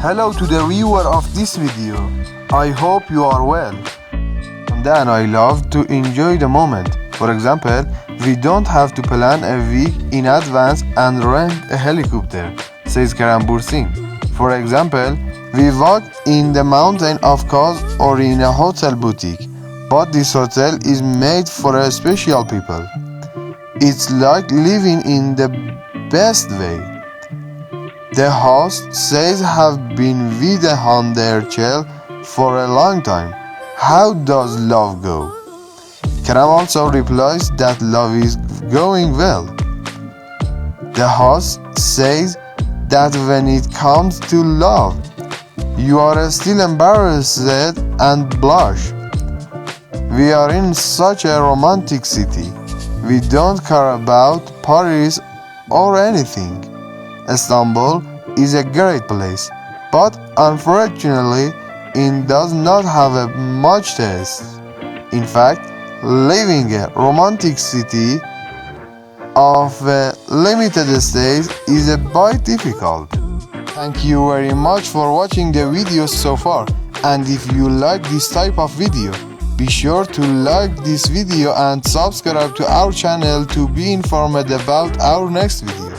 Hello to the viewer of this video. I hope you are well. And I love to enjoy the moment. For example, we don't have to plan a week in advance and rent a helicopter, says Karambur Singh. For example, we walk in the mountain of course or in a hotel boutique, but this hotel is made for a special people. It's like living in the best way. The host says have been with on their chair for a long time. How does love go? Karam also replies that love is going well. The host says that when it comes to love, you are still embarrassed and blush. We are in such a romantic city. We don't care about Paris or anything. Istanbul is a great place, but unfortunately, it does not have a much taste. In fact, living a romantic city of limited stays is a bit difficult. Thank you very much for watching the video so far and if you like this type of video be sure to like this video and subscribe to our channel to be informed about our next video.